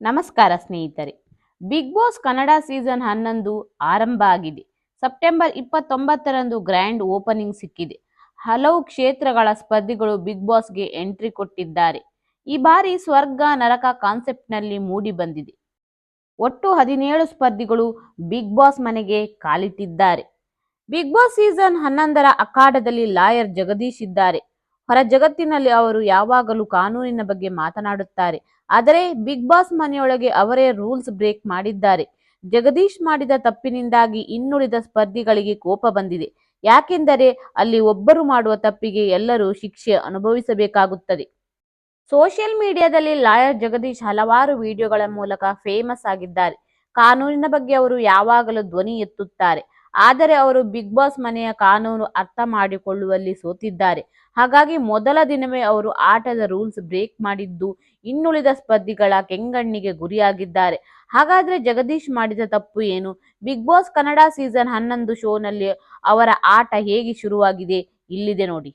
ನಮಸ್ಕಾರ ಸ್ನೇಹಿತರೆ. Big boss Kannada season ಹನ್ನೊಂದು ಆರಂಭ ಆಗಿದೆ. ಸೆಪ್ಟೆಂಬರ್ ಇಪ್ಪತ್ತೊಂಬತ್ತರಂದು ಗ್ರ್ಯಾಂಡ್ ಓಪನಿಂಗ್ ಸಿಕ್ಕಿದೆ. ಹಲವು ಕ್ಷೇತ್ರಗಳ ಸ್ಪರ್ಧಿಗಳು ಬಿಗ್ ಬಾಸ್ಗೆ ಎಂಟ್ರಿ ಕೊಟ್ಟಿದ್ದಾರೆ. ಈ ಬಾರಿ ಸ್ವರ್ಗ ನರಕ ಕಾನ್ಸೆಪ್ಟ್ನಲ್ಲಿ ಮೂಡಿ ಬಂದಿದೆ. ಒಟ್ಟು ಹದಿನೇಳು ಸ್ಪರ್ಧಿಗಳು ಬಿಗ್ ಬಾಸ್ ಮನೆಗೆ ಕಾಲಿಟ್ಟಿದ್ದಾರೆ. ಬಿಗ್ ಬಾಸ್ ಸೀಸನ್ ಹನ್ನೊಂದರ ಅಖಾಡದಲ್ಲಿ ಲಾಯರ್ ಜಗದೀಶ್ ಇದ್ದಾರೆ. ಹೊರ ಜಗತ್ತಿನಲ್ಲಿ ಅವರು ಯಾವಾಗಲೂ ಕಾನೂನಿನ ಬಗ್ಗೆ ಮಾತನಾಡುತ್ತಾರೆ. ಆದರೆ ಬಿಗ್ ಬಾಸ್ ಮನೆಯೊಳಗೆ ಅವರೇ ರೂಲ್ಸ್ ಬ್ರೇಕ್ ಮಾಡಿದ್ದಾರೆ. ಜಗದೀಶ್ ಮಾಡಿದ ತಪ್ಪಿನಿಂದಾಗಿ ಇನ್ನುಳಿದ ಸ್ಪರ್ಧಿಗಳಿಗೆ ಕೋಪ ಬಂದಿದೆ. ಯಾಕೆಂದರೆ ಅಲ್ಲಿ ಒಬ್ಬರು ಮಾಡುವ ತಪ್ಪಿಗೆ ಎಲ್ಲರೂ ಶಿಕ್ಷೆ ಅನುಭವಿಸಬೇಕಾಗುತ್ತದೆ. ಸೋಷಿಯಲ್ ಮೀಡಿಯಾದಲ್ಲಿ ಲಾಯರ್ ಜಗದೀಶ್ ಹಲವಾರು ವಿಡಿಯೋಗಳ ಮೂಲಕ ಫೇಮಸ್ ಆಗಿದ್ದಾರೆ. ಕಾನೂನಿನ ಬಗ್ಗೆ ಅವರು ಯಾವಾಗಲೂ ಧ್ವನಿ ಎತ್ತುತ್ತಾರೆ. ಆದರೆ ಅವರು ಬಿಗ್ ಬಾಸ್ ಮನೆಯ ಕಾನೂನು ಅರ್ಥ ಮಾಡಿಕೊಳ್ಳುವಲ್ಲಿ ಸೋತಿದ್ದಾರೆ. ಹಾಗಾಗಿ ಮೊದಲ ದಿನವೇ ಅವರು ಆಟದ ರೂಲ್ಸ್ ಬ್ರೇಕ್ ಮಾಡಿದ್ದು, ಇನ್ನುಳಿದ ಸ್ಪರ್ಧಿಗಳ ಕೆಂಗಣ್ಣಿಗೆ ಗುರಿಯಾಗಿದ್ದಾರೆ. ಹಾಗಾದ್ರೆ ಜಗದೀಶ್ ಮಾಡಿದ ತಪ್ಪು ಏನು? ಬಿಗ್ ಬಾಸ್ ಕನ್ನಡ ಸೀಸನ್ ಹನ್ನೊಂದು ಶೋನಲ್ಲಿ ಅವರ ಆಟ ಹೇಗೆ ಶುರುವಾಗಿದೆ ಇಲ್ಲಿದೆ ನೋಡಿ.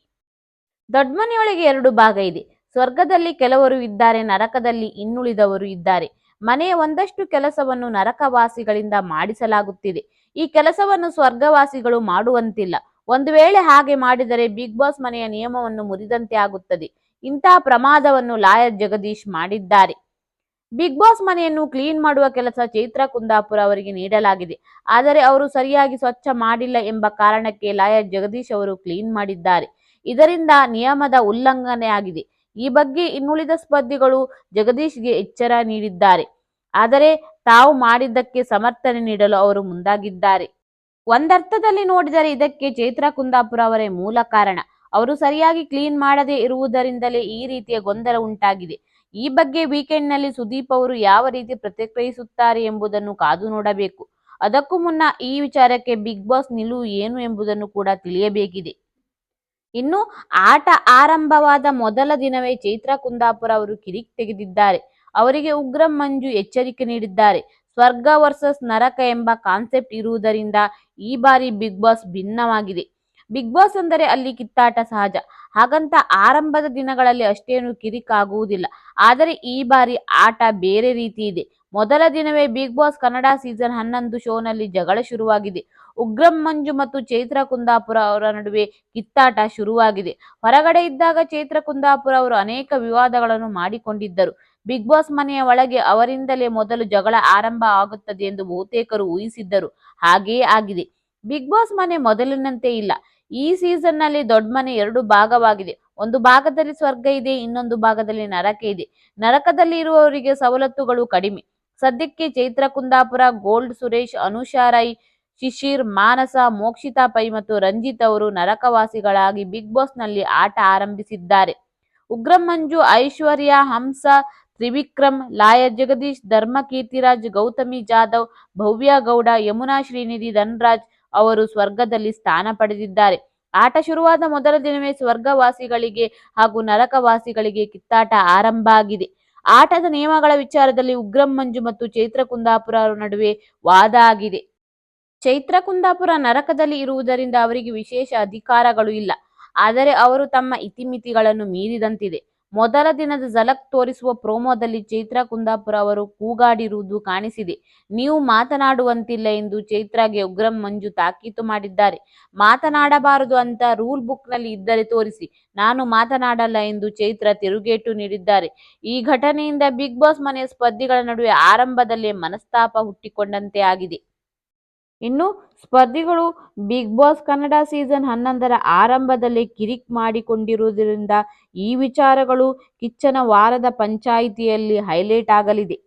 ದೊಡ್ಡಮನೆಯೊಳಗೆ ಎರಡು ಭಾಗ ಇದೆ. ಸ್ವರ್ಗದಲ್ಲಿ ಕೆಲವರು ಇದ್ದಾರೆ, ನರಕದಲ್ಲಿ ಇನ್ನುಳಿದವರು ಇದ್ದಾರೆ. ಮನೆಯ ಒಂದಷ್ಟು ಕೆಲಸವನ್ನು ನರಕವಾಸಿಗಳಿಂದ ಮಾಡಿಸಲಾಗುತ್ತಿದೆ. ಈ ಕೆಲಸವನ್ನು ಸ್ವರ್ಗವಾಸಿಗಳು ಮಾಡುವಂತಿಲ್ಲ. ಒಂದು ವೇಳೆ ಹಾಗೆ ಮಾಡಿದರೆ ಬಿಗ್ ಬಾಸ್ ಮನೆಯ ನಿಯಮವನ್ನು ಮುರಿದಂತೆ ಆಗುತ್ತದೆ. ಇಂತಹ ಪ್ರಮಾದವನ್ನು ಲಾಯರ್ ಜಗದೀಶ್ ಮಾಡಿದ್ದಾರೆ. ಬಿಗ್ ಬಾಸ್ ಮನೆಯನ್ನು ಕ್ಲೀನ್ ಮಾಡುವ ಕೆಲಸ ಚೈತ್ರ ಕುಂದಾಪುರ ಅವರಿಗೆ ನೀಡಲಾಗಿದೆ. ಆದರೆ ಅವರು ಸರಿಯಾಗಿ ಸ್ವಚ್ಛ ಮಾಡಿಲ್ಲ ಎಂಬ ಕಾರಣಕ್ಕೆ ಲಾಯರ್ ಜಗದೀಶ್ ಅವರು ಕ್ಲೀನ್ ಮಾಡಿದ್ದಾರೆ. ಇದರಿಂದ ನಿಯಮದ ಉಲ್ಲಂಘನೆ ಆಗಿದೆ. ಈ ಬಗ್ಗೆ ಇನ್ನುಳಿದ ಸ್ಪರ್ಧಿಗಳು ಜಗದೀಶ್ಗೆ ಎಚ್ಚರ ನೀಡಿದ್ದಾರೆ. ಆದರೆ ತಾವು ಮಾಡಿದ್ದಕ್ಕೆ ಸಮರ್ಥನೆ ನೀಡಲು ಅವರು ಮುಂದಾಗಿದ್ದಾರೆ. ಒಂದರ್ಥದಲ್ಲಿ ನೋಡಿದರೆ ಇದಕ್ಕೆ ಚೈತ್ರ ಕುಂದಾಪುರ ಅವರೇ ಮೂಲ ಕಾರಣ. ಅವರು ಸರಿಯಾಗಿ ಕ್ಲೀನ್ ಮಾಡದೇ ಇರುವುದರಿಂದಲೇ ಈ ರೀತಿಯ ಗೊಂದಲ ಉಂಟಾಗಿದೆ. ಈ ಬಗ್ಗೆ ವೀಕೆಂಡ್ನಲ್ಲಿ ಸುದೀಪ್ ಅವರು ಯಾವ ರೀತಿ ಪ್ರತಿಕ್ರಿಯಿಸುತ್ತಾರೆ ಎಂಬುದನ್ನು ಕಾದು ನೋಡಬೇಕು. ಅದಕ್ಕೂ ಮುನ್ನ ಈ ವಿಚಾರಕ್ಕೆ ಬಿಗ್ ಬಾಸ್ ನಿಲುವು ಏನು ಎಂಬುದನ್ನು ಕೂಡ ತಿಳಿಯಬೇಕಿದೆ. ಇನ್ನು ಆಟ ಆರಂಭವಾದ ಮೊದಲ ದಿನವೇ ಚೈತ್ರ ಕುಂದಾಪುರ ಅವರು ಕಿರಿಕ್ ತೆಗೆದಿದ್ದಾರೆ. ಅವರಿಗೆ ಉಗ್ರಂ ಮಂಜು ಎಚ್ಚರಿಕೆ ನೀಡಿದ್ದಾರೆ. ಸ್ವರ್ಗ ವರ್ಸಸ್ ನರಕ ಎಂಬ ಕಾನ್ಸೆಪ್ಟ್ ಇರುವುದರಿಂದ ಈ ಬಾರಿ ಬಿಗ್ ಬಾಸ್ ಭಿನ್ನವಾಗಿದೆ. ಬಿಗ್ ಬಾಸ್ ಅಂದರೆ ಅಲ್ಲಿ ಕಿತ್ತಾಟ ಸಹಜ. ಹಾಗಂತ ಆರಂಭದ ದಿನಗಳಲ್ಲಿ ಅಷ್ಟೇನು ಕಿರಿಕಾಗುವುದಿಲ್ಲ. ಆದರೆ ಈ ಬಾರಿ ಆಟ ಬೇರೆ ರೀತಿ ಇದೆ. ಮೊದಲ ದಿನವೇ ಬಿಗ್ ಬಾಸ್ ಕನ್ನಡ ಸೀಸನ್ ಹನ್ನೊಂದು ಶೋನಲ್ಲಿ ಜಗಳ ಶುರುವಾಗಿದೆ. ಉಗ್ರಂ ಮಂಜು ಮತ್ತು ಚೈತ್ರ ಕುಂದಾಪುರ ಅವರ ನಡುವೆ ಕಿತ್ತಾಟ ಶುರುವಾಗಿದೆ. ಹೊರಗಡೆ ಇದ್ದಾಗ ಚೈತ್ರ ಕುಂದಾಪುರ ಅವರು ಅನೇಕ ವಿವಾದಗಳನ್ನು ಮಾಡಿಕೊಂಡಿದ್ದರು. ಬಿಗ್ ಬಾಸ್ ಮನೆಯ ಒಳಗೆ ಅವರಿಂದಲೇ ಮೊದಲು ಜಗಳ ಆರಂಭ ಆಗುತ್ತದೆ ಎಂದು ಬಹುತೇಕರು ಊಹಿಸಿದ್ದರು. ಹಾಗೆಯೇ ಆಗಿದೆ. ಬಿಗ್ ಬಾಸ್ ಮನೆ ಮೊದಲಿನಂತೆ ಇಲ್ಲ. ಈ ಸೀಸನ್ನಲ್ಲಿ ದೊಡ್ಡ ಮನೆ ಎರಡು ಭಾಗವಾಗಿದೆ. ಒಂದು ಭಾಗದಲ್ಲಿ ಸ್ವರ್ಗ ಇದೆ, ಇನ್ನೊಂದು ಭಾಗದಲ್ಲಿ ನರಕ ಇದೆ. ನರಕದಲ್ಲಿ ಇರುವವರಿಗೆ ಸವಲತ್ತುಗಳು ಕಡಿಮೆ. ಸದ್ಯಕ್ಕೆ ಚೈತ್ರ, ಕುಂದಾಪುರ, ಗೋಲ್ಡ್, ಸುರೇಶ್, ಅನುಷಾ ರೈ, ಶಿಶಿರ್, ಮಾನಸ, ಮೋಕ್ಷಿತಾ ಪೈ ಮತ್ತು ರಂಜಿತ್ ಅವರು ನರಕವಾಸಿಗಳಾಗಿ ಬಿಗ್ ಬಾಸ್ನಲ್ಲಿ ಆಟ ಆರಂಭಿಸಿದ್ದಾರೆ. ಉಗ್ರಂ ಮಂಜು, ಐಶ್ವರ್ಯ, ಹಂಸ, ತ್ರಿವಿಕ್ರಮ್, ಲಾಯರ್ ಜಗದೀಶ್ ಧರ್ಮ ಕೀರ್ತಿರಾಜ್ ಗೌತಮಿ ಜಾಧವ್, ಭವ್ಯ ಗೌಡ, ಯಮುನಾ ಶ್ರೀನಿಧಿ ಧನ್ರಾಜ್ ಅವರು ಸ್ವರ್ಗದಲ್ಲಿ ಸ್ಥಾನ ಪಡೆದಿದ್ದಾರೆ. ಆಟ ಶುರುವಾದ ಮೊದಲ ದಿನವೇ ಸ್ವರ್ಗವಾಸಿಗಳಿಗೆ ಹಾಗೂ ನರಕವಾಸಿಗಳಿಗೆ ಕಿತ್ತಾಟ ಆರಂಭ ಆಗಿದೆ. ಆಟದ ನಿಯಮಗಳ ವಿಚಾರದಲ್ಲಿ ಉಗ್ರಂ ಮಂಜು ಮತ್ತು ಚೈತ್ರ ಕುಂದಾಪುರ ನಡುವೆ ವಾದ ಆಗಿದೆ. ಚೈತ್ರ ಕುಂದಾಪುರ ನರಕದಲ್ಲಿ ಇರುವುದರಿಂದ ಅವರಿಗೆ ವಿಶೇಷ ಅಧಿಕಾರಗಳು ಇಲ್ಲ. ಆದರೆ ಅವರು ತಮ್ಮ ಇತಿಮಿತಿಗಳನ್ನು ಮೀರಿದಂತಿದೆ. ಮೊದಲ ದಿನದ ಝಲಕ್ ತೋರಿಸುವ ಪ್ರೋಮೋದಲ್ಲಿ ಚೈತ್ರಾ ಕುಂದಾಪುರ ಅವರು ಕೂಗಾಡಿರುವುದು ಕಾಣಿಸಿದೆ. ನೀವು ಮಾತನಾಡುವಂತಿಲ್ಲ ಎಂದು ಚೈತ್ರಾಗೆ ಉಗ್ರಂ ಮಂಜು ತಾಕೀತು ಮಾಡಿದ್ದಾರೆ. ಮಾತನಾಡಬಾರದು ಅಂತ ರೂಲ್ ಬುಕ್ನಲ್ಲಿ ಇದ್ದರೆ ತೋರಿಸಿ. ನಾನು ಮಾತನಾಡಲ್ಲ ಎಂದು ಚೈತ್ರಾ ತಿರುಗೇಟು ನೀಡಿದ್ದಾರೆ. ಈ ಘಟನೆಯಿಂದ ಬಿಗ್ ಬಾಸ್ ಮನೆಯ ಸ್ಪರ್ಧಿಗಳ ನಡುವೆ ಆರಂಭದಲ್ಲೇ ಮನಸ್ತಾಪ ಹುಟ್ಟಿಕೊಂಡಂತೆ ಆಗಿದೆ. ಇನ್ನು ಸ್ಪರ್ಧಿಗಳು ಬಿಗ್ ಬಾಸ್ ಕನ್ನಡ ಸೀಸನ್ ಹನ್ನೊಂದರ ಆರಂಭದಲ್ಲಿ ಕಿರಿಕ್ ಮಾಡಿಕೊಂಡಿರುವುದರಿಂದ ಈ ವಿಚಾರಗಳು ಕಿಚ್ಚನ ವಾರದ ಪಂಚಾಯಿತಿಯಲ್ಲಿ ಹೈಲೈಟ್ ಆಗಲಿದೆ.